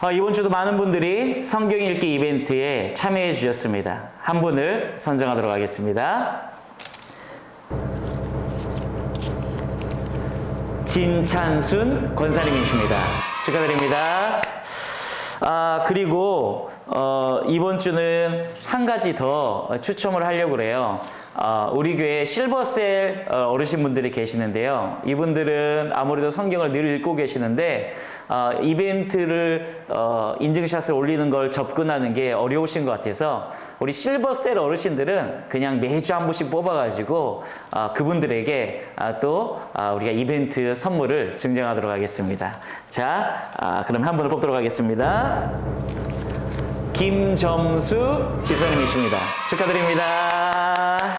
어, 이번 주도 많은 분들이 성경 읽기 이벤트에 참여해 주셨습니다. 한 분을 선정하도록 하겠습니다. 진찬순 권사님이십니다. 축하드립니다. 아, 그리고 어, 이번 주는 한 가지 더 추첨을 하려고 그래요. 아, 우리 교회 실버셀 어, 어르신분들이 계시는데요. 이분들은 아무래도 성경을 늘 읽고 계시는데 어, 이벤트를 어, 인증샷을 올리는 걸 접근하는 게 어려우신 것 같아서 우리 실버셀 어르신들은 그냥 매주 한 분씩 뽑아가지고 어, 그분들에게 아, 또 아, 우리가 이벤트 선물을 증정하도록 하겠습니다. 자, 아, 그럼 한 분을 뽑도록 하겠습니다. 김점수 집사님이십니다. 축하드립니다.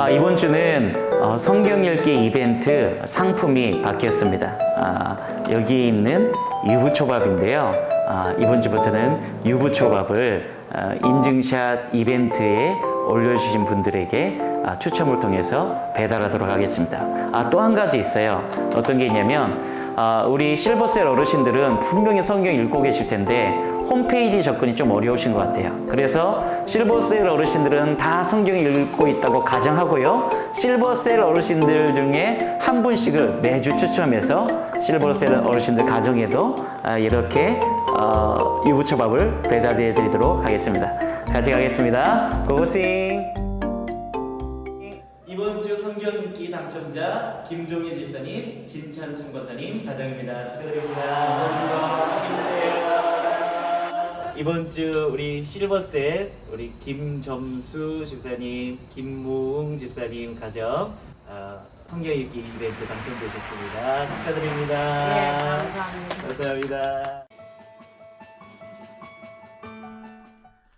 아, 이번 주는 어, 성경 읽기 이벤트 상품이 바뀌었습니다. 아, 여기 있는 유부초밥인데요. 아, 이번 주부터는 유부초밥을 어, 인증샷 이벤트에 올려주신 분들에게 아, 추첨을 통해서 배달하도록 하겠습니다. 아, 또 한 가지 있어요. 어떤 게 있냐면 아, 우리 실버셀 어르신들은 분명히 성경 읽고 계실 텐데 홈페이지 접근이 좀 어려우신 것 같아요. 그래서 실버셀 어르신들은 다 성경을 읽고 있다고 가정하고요. 실버셀 어르신들 중에 한 분씩을 매주 추첨해서 실버셀 어르신들 가정에도 아, 이렇게 어, 유부초밥을 배달해 드리도록 하겠습니다. 같이 가겠습니다. 고고싱! 이번 주 성경 읽기 당첨자 김종희 집사님, 진찬순 권사님 가정입니다. 축하드립니다. 축하드려요. 이번 주 우리 실버셋 우리 김점수 집사님, 김무웅 집사님 가정 어, 성경 읽기 이벤트 당첨되셨습니다. 축하드립니다. 네, 감사합니다. 감사합니다.